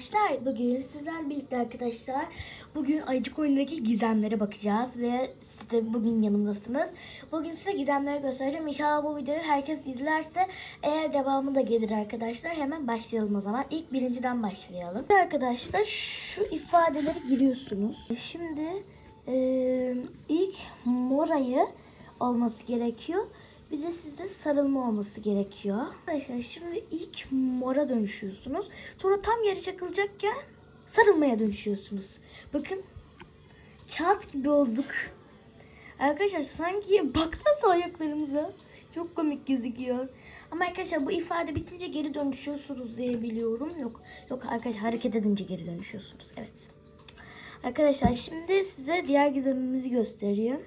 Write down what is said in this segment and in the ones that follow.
arkadaşlar. Bugün sizler birlikte arkadaşlar. Bugün ayıcık oyunundaki gizemlere bakacağız ve siz de bugün yanımdasınız. Bugün size gizemleri göstereceğim. İnşallah bu videoyu herkes izlerse eğer devamı da gelir arkadaşlar. Hemen başlayalım o zaman. İlk birinciden başlayalım. Arkadaşlar şu ifadeleri giriyorsunuz. Şimdi eee, ilk morayı olması gerekiyor. Bir de sizde sarılma olması gerekiyor. Arkadaşlar şimdi ilk mora dönüşüyorsunuz. Sonra tam yere çakılacakken sarılmaya dönüşüyorsunuz. Bakın kağıt gibi olduk. Arkadaşlar sanki baksanıza ayaklarımıza. Çok komik gözüküyor. Ama arkadaşlar bu ifade bitince geri dönüşüyorsunuz diye biliyorum. Yok yok arkadaşlar hareket edince geri dönüşüyorsunuz. Evet. Arkadaşlar şimdi size diğer gizemimizi göstereyim.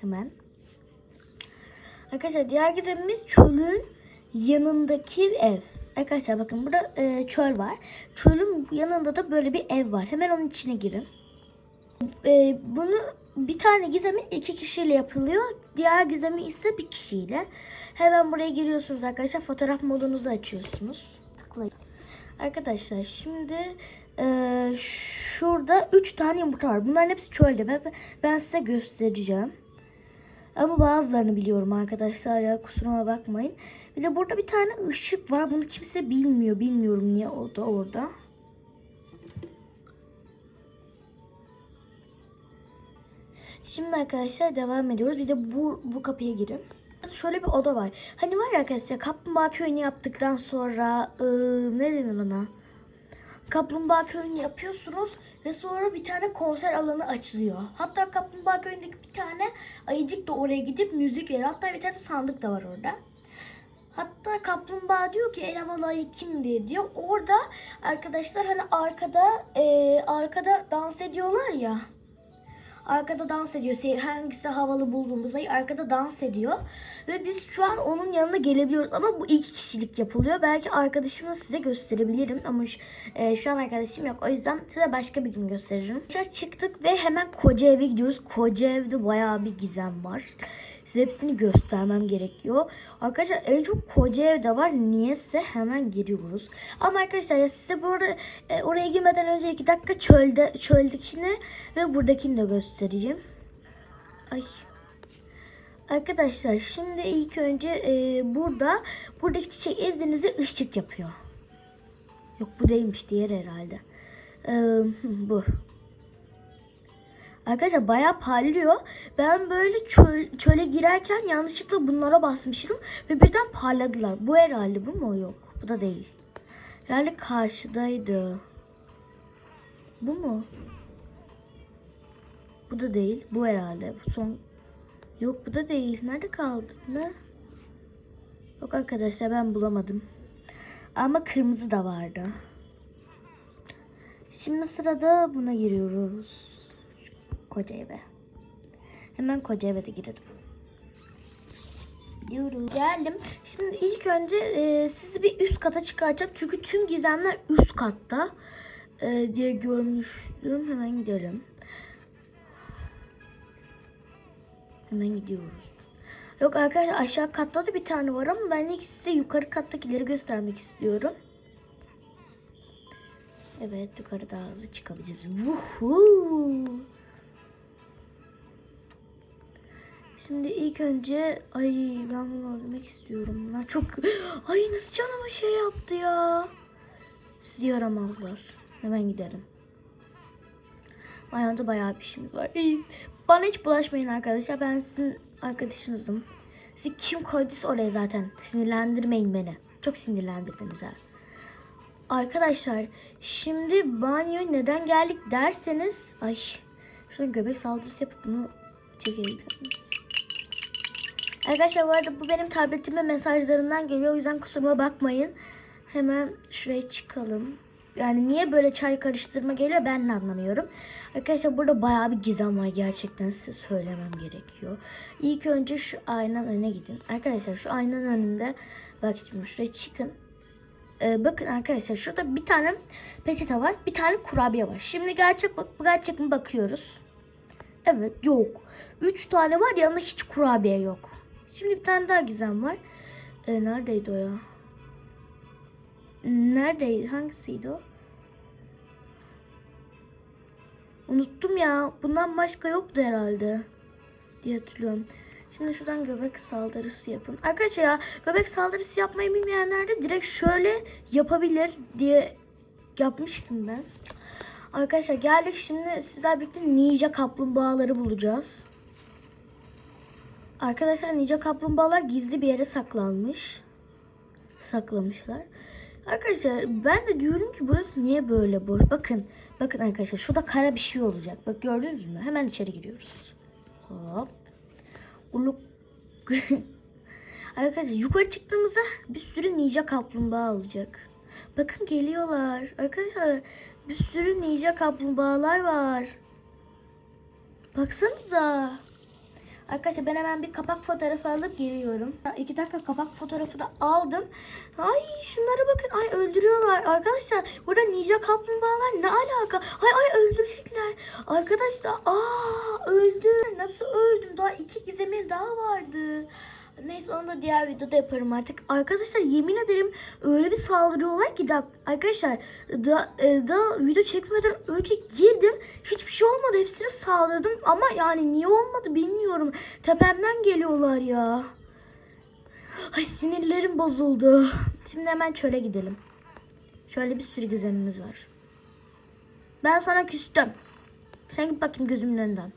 Hemen. Arkadaşlar diğer gizemimiz çölün yanındaki ev. Arkadaşlar bakın burada e, çöl var. Çölün yanında da böyle bir ev var. Hemen onun içine girin. E, bunu bir tane gizemi iki kişiyle yapılıyor. Diğer gizemi ise bir kişiyle. Hemen buraya giriyorsunuz arkadaşlar. Fotoğraf modunuzu açıyorsunuz. Tıklayın. Arkadaşlar şimdi e, şurada 3 tane yumurta var. Bunların hepsi çölde. Ben, ben size göstereceğim. Ama bazılarını biliyorum arkadaşlar ya kusuruma bakmayın. Bir de burada bir tane ışık var. Bunu kimse bilmiyor. Bilmiyorum niye o da orada. Şimdi arkadaşlar devam ediyoruz. Bir de bu, bu kapıya girin. Şöyle bir oda var. Hani var ya arkadaşlar Kaplumbağa Köyü'nü yaptıktan sonra ıı, ne denir ona? Kaplumbağa Köyü'nü yapıyorsunuz ve sonra bir tane konser alanı açılıyor. Hatta Kaplumbağa Köyü'ndeki bir tane ayıcık da oraya gidip müzik veriyor. Hatta bir tane sandık da var orada. Hatta kaplumbağa diyor ki en havalı ayı kim diye diyor. Orada arkadaşlar hani arkada e, arkada dans ediyorlar ya. Arkada dans ediyor. Hangisi havalı bulduğumuz ayı arkada dans ediyor. Ve biz şu an onun yanına gelebiliyoruz. Ama bu iki kişilik yapılıyor. Belki arkadaşımı size gösterebilirim. Ama şu, e, şu an arkadaşım yok. O yüzden size başka bir gün gösteririm. Çıktık ve hemen koca eve gidiyoruz. Koca evde bayağı bir gizem var. Size hepsini göstermem gerekiyor. Arkadaşlar en çok koca evde var. Niyeyse hemen giriyoruz. Ama arkadaşlar ya size bu arada e, oraya girmeden önce iki dakika çölde çöldekini ve buradakini de göstereyim. Ay. Arkadaşlar şimdi ilk önce e, burada buradaki çiçek ezdiğinizde ışık yapıyor. Yok bu değilmiş diğer herhalde. E, bu. Arkadaşlar bayağı parlıyor. Ben böyle çöl, çöle girerken yanlışlıkla bunlara basmıştım ve birden parladılar. Bu herhalde bu mu? Yok. Bu da değil. Herhalde karşıdaydı. Bu mu? Bu da değil. Bu herhalde. Bu son. Yok bu da değil. Nerede kaldı? Ne? Yok arkadaşlar ben bulamadım. Ama kırmızı da vardı. Şimdi sırada buna giriyoruz. Koca eve. Hemen koca eve de girelim. Diyorum. Geldim. Şimdi ilk önce e, sizi bir üst kata çıkaracağım. Çünkü tüm gizemler üst katta e, diye görmüştüm. Hemen gidelim. Hemen gidiyoruz. Yok arkadaşlar aşağı katta da bir tane var ama ben ilk size yukarı kattakileri göstermek istiyorum. Evet yukarı daha hızlı çıkabileceğiz. Vuhuu. Şimdi ilk önce ay ben bunu öldürmek istiyorum. Ben çok ay nasıl canıma şey yaptı ya. Sizi yaramazlar. Hemen gidelim. Ayağında bayağı bir işimiz var. Bana hiç bulaşmayın arkadaşlar. Ben sizin arkadaşınızım. Sizi kim koyduysa oraya zaten. Sinirlendirmeyin beni. Çok sinirlendirdiniz ha. Arkadaşlar şimdi banyo neden geldik derseniz ay şuradan göbek saldırısı yapıp bunu çekelim. Arkadaşlar bu arada bu benim tabletime mesajlarından geliyor. O yüzden kusuruma bakmayın. Hemen şuraya çıkalım. Yani niye böyle çay karıştırma geliyor ben de anlamıyorum. Arkadaşlar burada bayağı bir gizem var gerçekten size söylemem gerekiyor. İlk önce şu aynanın önüne gidin. Arkadaşlar şu aynanın önünde bak şimdi şuraya çıkın. Ee, bakın arkadaşlar şurada bir tane peçete var. Bir tane kurabiye var. Şimdi gerçek bak gerçek mi bakıyoruz. Evet yok. Üç tane var yanında hiç kurabiye yok. Şimdi bir tane daha gizem var. Ee, neredeydi o ya? Neredeydi? Hangisiydi o? Unuttum ya. Bundan başka yoktu herhalde. Diye hatırlıyorum. Şimdi şuradan göbek saldırısı yapın. Arkadaşlar ya göbek saldırısı yapmayı bilmeyenler de direkt şöyle yapabilir diye yapmıştım ben. Arkadaşlar geldik şimdi sizler birlikte ninja kaplumbağaları bulacağız. Arkadaşlar ninja kaplumbağalar gizli bir yere saklanmış. Saklamışlar. Arkadaşlar ben de diyorum ki burası niye böyle boş? Bakın. Bakın arkadaşlar şurada kara bir şey olacak. Bak gördünüz mü? Hemen içeri giriyoruz. Hop. Uluk. arkadaşlar yukarı çıktığımızda bir sürü ninja kaplumbağa olacak. Bakın geliyorlar. Arkadaşlar bir sürü ninja kaplumbağalar var. Baksanıza. Arkadaşlar ben hemen bir kapak fotoğrafı alıp geliyorum. İki dakika kapak fotoğrafı da aldım. Ay şunlara bakın. Ay öldürüyorlar. Arkadaşlar burada ninja kaplumbağalar ne alaka? Ay ay öldürecekler. Arkadaşlar aa öldü. Nasıl öldüm? Daha iki gizemim daha vardı. Neyse onu da diğer videoda yaparım artık. Arkadaşlar yemin ederim öyle bir saldırıyorlar ki da arkadaşlar da, e, da video çekmeden önce girdim. Hiçbir şey olmadı. Hepsine saldırdım ama yani niye olmadı bilmiyorum. Tepemden geliyorlar ya. Ay sinirlerim bozuldu. Şimdi hemen çöle gidelim. Şöyle bir sürü gizemimiz var. Ben sana küstüm. Sen git bakayım gözümün önünden.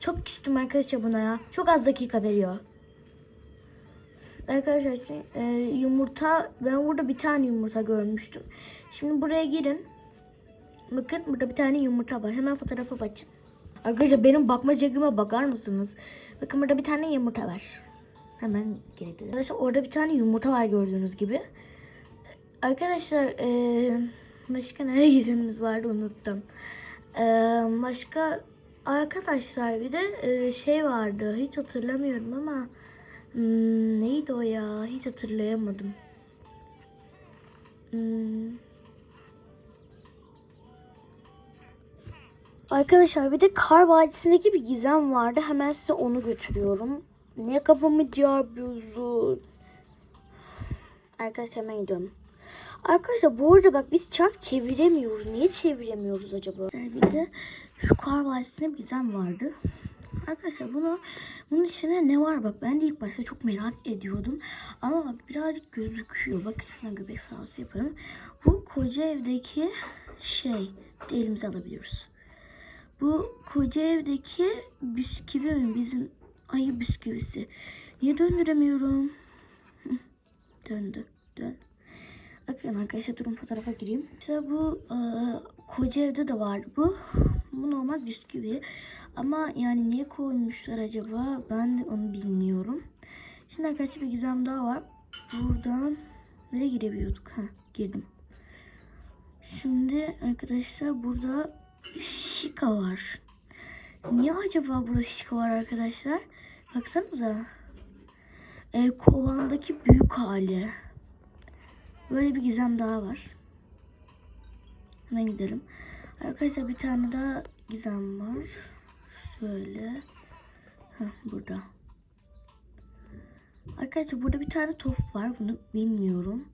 Çok küstüm arkadaşlar buna ya. Çok az dakika veriyor. Arkadaşlar şey, e, yumurta ben burada bir tane yumurta görmüştüm. Şimdi buraya girin. Bakın burada bir tane yumurta var. Hemen fotoğrafa bakın. Arkadaşlar benim bakma çekime bakar mısınız? Bakın burada bir tane yumurta var. Hemen geri gidelim. Arkadaşlar orada bir tane yumurta var gördüğünüz gibi. Arkadaşlar e, başka nereye gizemimiz vardı unuttum. E, başka arkadaşlar bir de e, şey vardı. Hiç hatırlamıyorum ama Hmm, neydi o ya? Hiç hatırlayamadım. Hmm. Arkadaşlar bir de Kar Vadisi'ndeki bir gizem vardı. Hemen size onu götürüyorum. Ne kafamı yapıyorsun? Arkadaşlar hemen gidiyorum. Arkadaşlar bu arada bak biz çark çeviremiyoruz. Niye çeviremiyoruz acaba? Bir de şu Kar Vadisi'nde bir gizem vardı. Arkadaşlar bunu bunun içine ne var bak ben de ilk başta çok merak ediyordum. Ama bak birazcık gözüküyor. Bakın şuna göbek sağlısı yaparım. Bu koca evdeki şey de elimize alabiliyoruz. Bu koca evdeki bisküvi mi? Bizim ayı bisküvisi. Niye döndüremiyorum? Döndü. Dön. Bakın arkadaşlar durun fotoğrafa gireyim. İşte bu e, koca evde de vardı bu. Bu normal bisküvi. Ama yani niye koymuşlar acaba? Ben de onu bilmiyorum. Şimdi arkadaşlar bir gizem daha var. Buradan nereye girebiliyorduk? Ha girdim. Şimdi arkadaşlar burada şika var. Niye acaba burada şika var arkadaşlar? Baksanıza. E, kovandaki büyük hali. Böyle bir gizem daha var. Hemen gidelim. Arkadaşlar bir tane daha gizem var. Şöyle. Heh, burada. Arkadaşlar burada bir tane top var. Bunu bilmiyorum.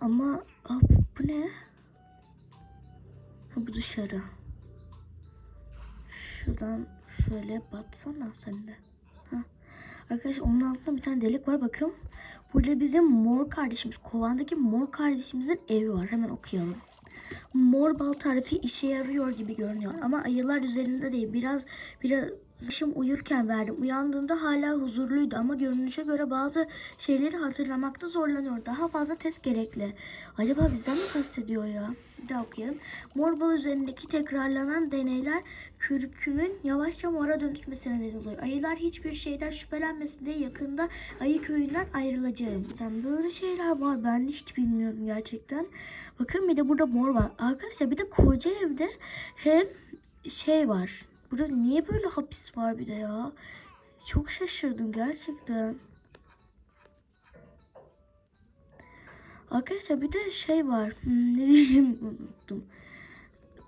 Ama aa, bu ne? Ha, bu dışarı. Şuradan şöyle batsana sen de. Heh. Arkadaşlar onun altında bir tane delik var. Bakın. Burada bizim mor kardeşimiz, kovandaki mor kardeşimizin evi var. Hemen okuyalım. Mor bal tarifi işe yarıyor gibi görünüyor ama ayılar üzerinde değil. Biraz biraz Işım uyurken verdim. Uyandığında hala huzurluydu ama görünüşe göre bazı şeyleri hatırlamakta zorlanıyor. Daha fazla test gerekli. Acaba bizden mi kastediyor ya? Bir daha okuyalım. Mor bal üzerindeki tekrarlanan deneyler kürkümün yavaşça mora dönüşmesine neden oluyor. Ayılar hiçbir şeyden şüphelenmesin diye yakında ayı köyünden ayrılacağım. Yani böyle şeyler var. Ben de hiç bilmiyorum gerçekten. Bakın bir de burada mor var. Arkadaşlar bir de koca evde hem şey var. Burada niye böyle hapis var bir de ya? Çok şaşırdım gerçekten. Arkadaşlar bir de şey var. Hmm, ne diyeyim unuttum.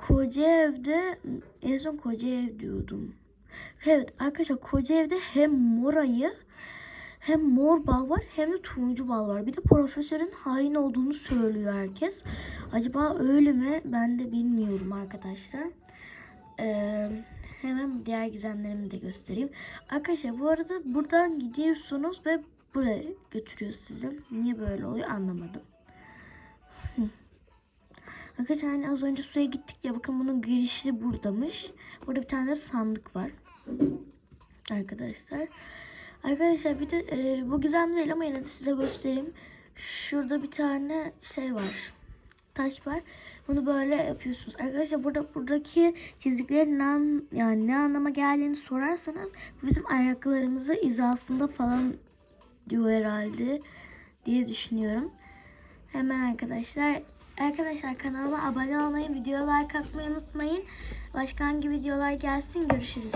Koca evde en son koca ev diyordum. Evet arkadaşlar koca evde hem mor ayı hem mor bal var hem de turuncu bal var. Bir de profesörün hain olduğunu söylüyor herkes. Acaba öyle mi? Ben de bilmiyorum arkadaşlar. Ee, hemen diğer gizemlerimi de göstereyim. Arkadaşlar bu arada buradan gidiyorsunuz ve buraya götürüyor sizi. Niye böyle oluyor anlamadım. Arkadaşlar hani az önce suya gittik ya bakın bunun girişi buradamış. Burada bir tane de sandık var. Arkadaşlar. Arkadaşlar bir de e, bu gizem değil ama yine de size göstereyim. Şurada bir tane şey var. Taş var. Bunu böyle yapıyorsunuz. Arkadaşlar burada buradaki çiziklerin ne, an- yani ne anlama geldiğini sorarsanız bizim ayaklarımızı hizasında falan diyor herhalde diye düşünüyorum. Hemen arkadaşlar Arkadaşlar kanalıma abone olmayı, videoya like atmayı unutmayın. Başka hangi videolar gelsin görüşürüz.